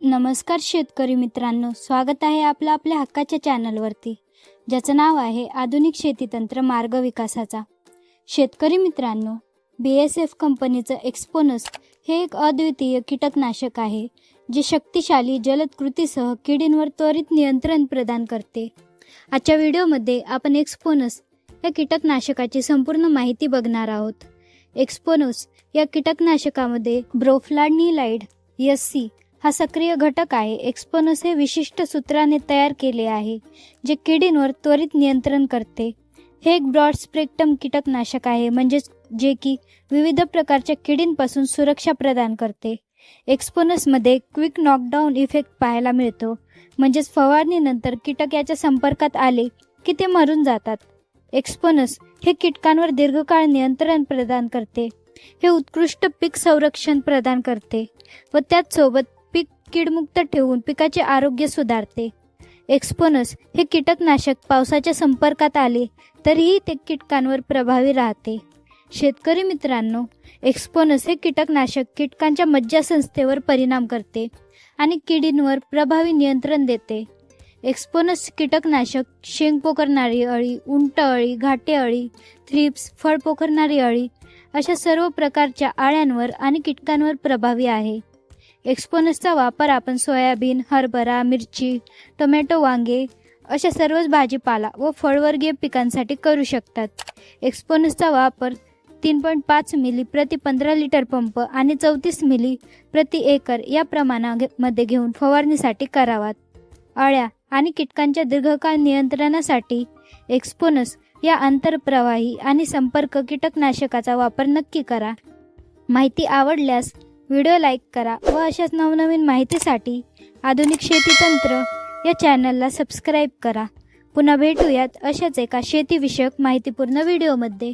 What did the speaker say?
नमस्कार शेतकरी मित्रांनो स्वागत आहे आपलं आपल्या हक्काच्या चॅनलवरती ज्याचं नाव आहे आधुनिक शेतीतंत्र मार्ग विकासाचा. शेतकरी मित्रांनो बी एस एफ कंपनीचं एक्सपोनस हे एक अद्वितीय कीटकनाशक आहे जे शक्तिशाली जलद कृतीसह किडींवर त्वरित नियंत्रण प्रदान करते. आजच्या व्हिडिओमध्ये आपण एक्सपोनस या कीटकनाशकाची संपूर्ण माहिती बघणार आहोत. एक्सपोनस या कीटकनाशकामध्ये ब्रोफ्लाडनिलाइड एस सी हा सक्रिय घटक आहे. एक्सपोनस हे विशिष्ट सूत्राने तयार केले आहे जे किडींवर त्वरित नियंत्रण करते. हे एक ब्रॉड स्पेक्ट्रम कीटकनाशक आहे म्हणजेच जे की विविध प्रकारच्या किडींपासून सुरक्षा प्रदान करते. एक्सपोनसमध्ये क्विक नॉकडाऊन इफेक्ट पाहायला मिळतो म्हणजेच फवारणीनंतर कीटक याच्या संपर्कात आले की ते मरून जातात. एक्सपोनस हे कीटकांवर दीर्घकाळ नियंत्रण प्रदान करते. हे उत्कृष्ट पीक संरक्षण प्रदान करते व त्याचसोबत कीडमुक्त ठेवून पिकाचे आरोग्य सुधारते. एक्सपोनस हे कीटकनाशक पावसाच्या संपर्कात आले तरीही ते कीटकांवर प्रभावी राहते. शेतकरी मित्रांनो एक्सपोनस हे कीटकनाशक कीटकांच्या मज्जासंस्थेवर परिणाम करते आणि किडींवर प्रभावी नियंत्रण देते. एक्सपोनस कीटकनाशक शेंग पोखरणारी अळी उंट अळी घाटे अळी थ्रिप्स फळ पोखरणारी अळी अशा सर्व प्रकारच्या आळ्यांवर आणि कीटकांवर प्रभावी आहे. एक्सपोनसचा वापर आपण सोयाबीन हरभरा मिरची टोमॅटो वांगे अशा सर्वच भाजीपाला व फळवर्गीय पिकांसाठी करू शकतात. एक्सपोनसचा वापर तीन पॉईंट पाच मिली प्रति पंधरा लिटर पंप आणि चौतीस मिली प्रति एकर या प्रमाणामध्ये घेऊन फवारणीसाठी करावात. अळ्या आणि कीटकांच्या दीर्घकाळ नियंत्रणासाठी एक्सपोनस या आंतरप्रवाही आणि संपर्क कीटकनाशकाचा वापर नक्की करा. माहिती आवडल्यास व्हिडिओ लाईक करा व अशाच नवनवीन माहितीसाठी आधुनिक शेती तंत्र या चॅनलला सबस्क्राईब करा. पुन्हा भेटूयात अशाच एका शेतीविषयक माहितीपूर्ण व्हिडिओमध्ये.